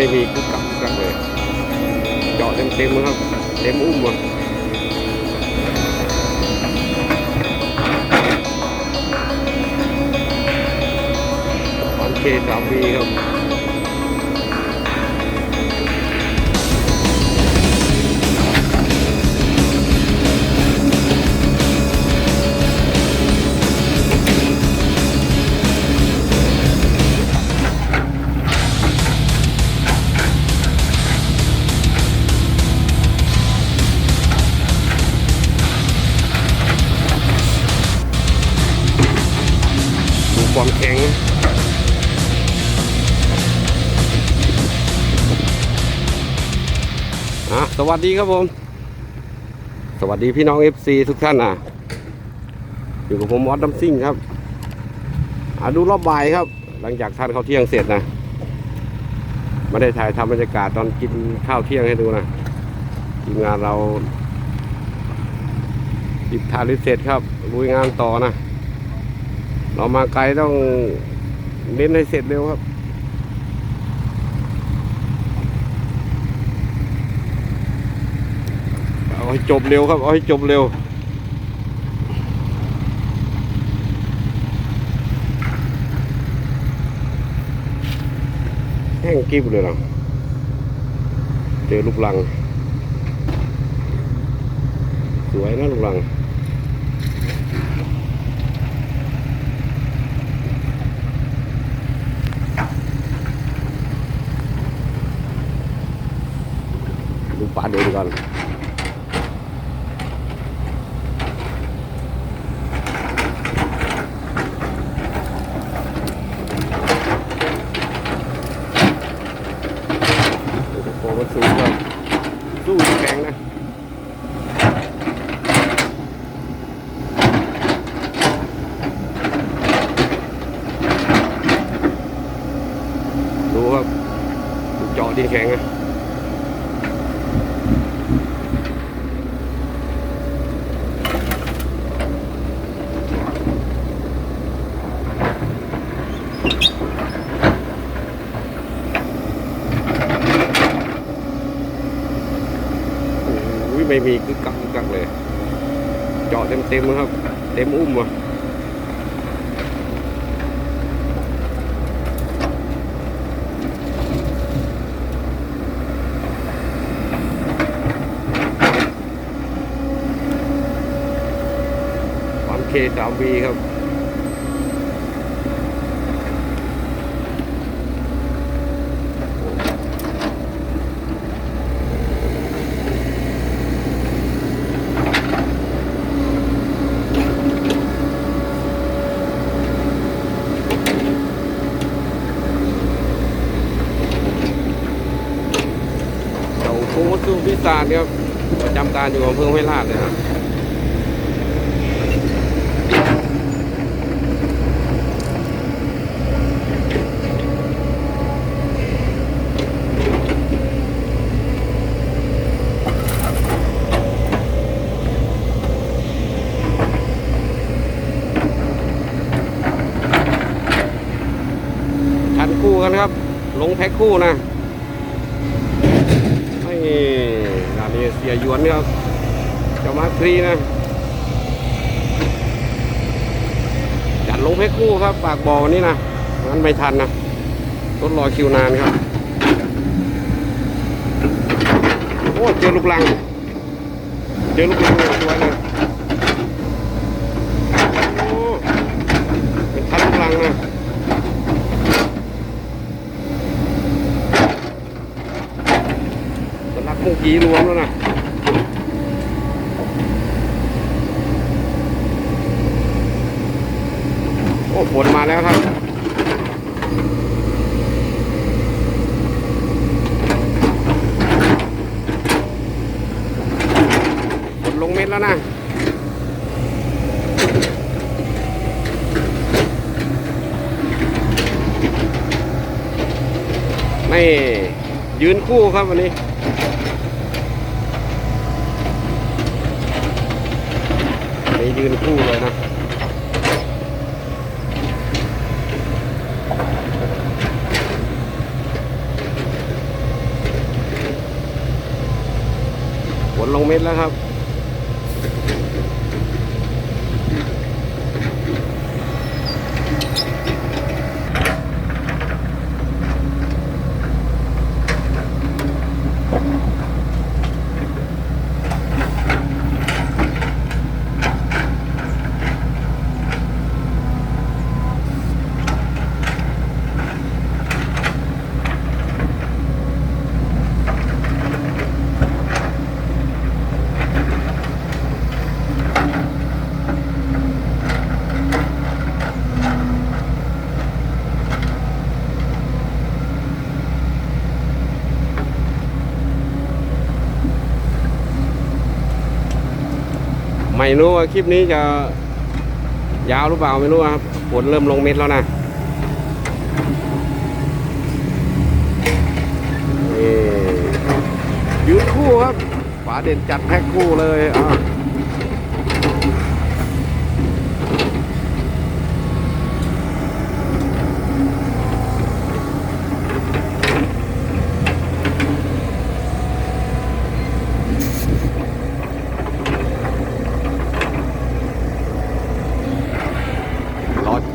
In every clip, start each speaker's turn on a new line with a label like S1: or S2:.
S1: ไม่มีกุกกักกุกกักเลยเจาะ ครับเต็มอุ้มอะวันเคสามวีครับดูความแข็งอะสวัสดีครับผม สวัสดีพี่น้อง FC ทุกท่านอะ อยู่กับผมวอดดัมซิ่งครับอะดูรอบบ่ายครับ หลังจากทานข้าวเที่ยงเสร็จนะไม่ได้ถ่ายทำบรรยากาศตอนกินข้าวเที่ยงให้ดูนะทีมงานเราจิบทานริเสร็จครับลุยงานต่อนะ เรามาไกลต้องเน้นให้เสร็จเร็วครับ เอาให้จบเร็วครับ เอาให้จบเร็วแห้งกริบเลยนะเจอลูกลัง สวยนะลูกลัง ดูปลาเดินก่อนโอ้โหมันสูงครับสู้แข็งนะ ดูครับดูเจาะดินแข็ งนะโอ้ยไม่มีกึกกักกึกกักเลยเจาะเต็มเต็มๆครับ เต็มอุ้มอะความเคสามวีครับ เจ้าโค้ชสุพิสารครับประจำการอยู่อำเภอห้วยลาดเลยครับทันคู่กันครับ ลงแพ็คคู่นะ ไม่ร้านนี้เสียยวนครับเจะมาฟรีนะ จัดลงเพชรคู่ครับ ปากบ่อวันนี้นะงั้นไม่ทันนะรถรอคิวนานครับ โอ้เจอลูกลัง เจอลูกลังสวยเลยโอ้เป็นทันลูกลังนะ สลักมุกีรวมแล้วนะโอ้ฝนมาแล้วครับฝนลงเม็ดแล้วนะไม่ยืนคู่ครับวันนี้ืนคู่เลยนะฝนลงเม็ดแล้วครับ รู้ว่าคลิปนี้จะยาวหรือเปล่าไม่รู้ครับฝนเริ่มลงเม็ดแล้วนะยืนคู่ครับฝาเด่นจัดแพ็คคู่เลยอะ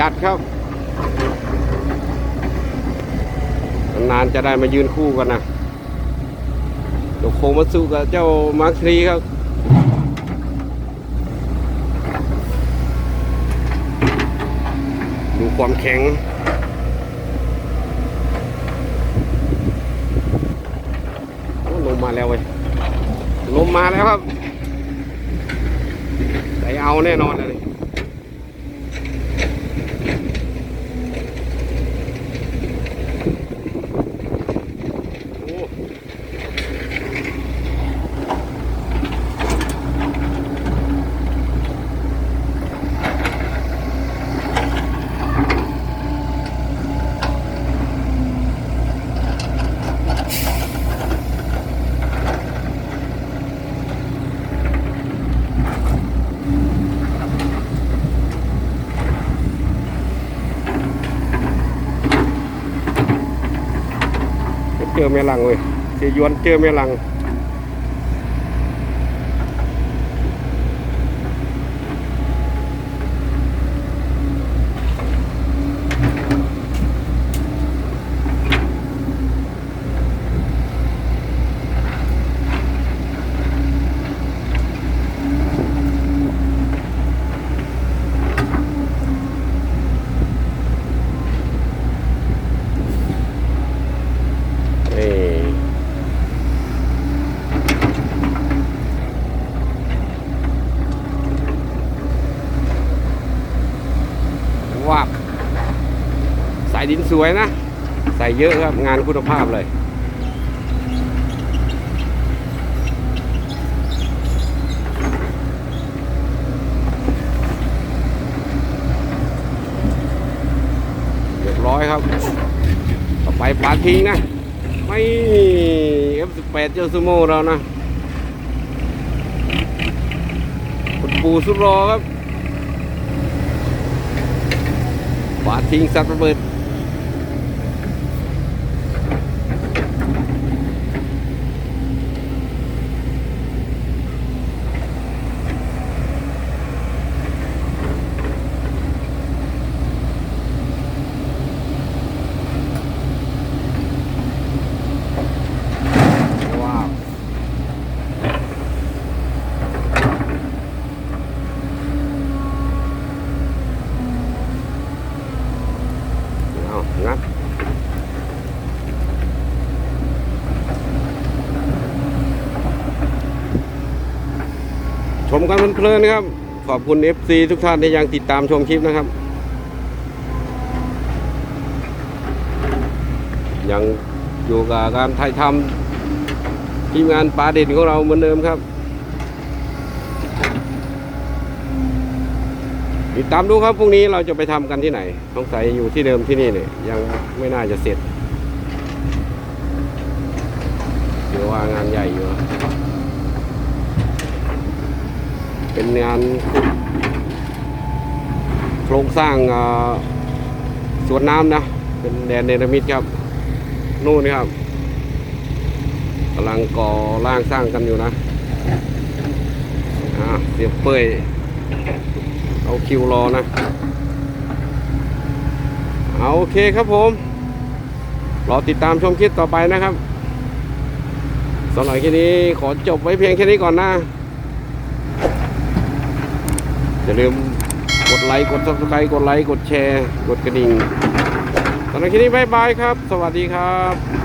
S1: จัดครับ นานจะได้มายืนคู่กันนะเดี๋ยวโคมาสู้กับเจ้ามาร์ครีครับดูความแข็ง ลมมาแล้วเว้ย ลมมาแล้วครับ ได้เอาแน่นอนเลย แม่ลังเว้ยเสียยวนเจอแม่ลัง นี่ว้าว ใส่ดินสวยนะ ใส่เยอะครับ งานคุณภาพเลย เรียบร้อยครับ ต่อไปปาทิ้งนะ ไม่ F18 เจ้าซูโม่เรานะคุณปูสุดรอครับปาทิ้งสัตว์ระเบิด ว้าว อางัดชมกันเพลินๆนะครับ ขอบคุณ FC ทุกท่านที่ยังติดตามชมคลิปนะครับ ยังอยู่กับการถ่ายทำทีมงานปลาเด่นของเราเหมือนเดิมครับ ติดตามดูครับพรุ่งนี้เราจะไปทำกันที่ไหนสงสัยอยู่ที่เดิมที่นี่เนี่ยยังไม่น่าจะเสร็จเดี๋ยวว่างานใหญ่อยู่ เป็นงานโครงสร้างอ่าสวนน้ำนะ เป็นแดนเนรมิตครับ นู่นครับกำลังก่อร่างสร้างกันอยู่นะ อะเสียบเปื่อย เอาคิวรอนะเอาโอเคครับผม รอติดตามชมคลิปต่อไปนะครับสำหรับคลิปนี้ขอจบไว้เพียงแค่นี้ก่อนนะอย่าลืมกดไลค์กด subscribe กดไลค์กดแชร์ กดกระดิ่งสำหรับคลิปนี้บายบายครับ สวัสดีครับ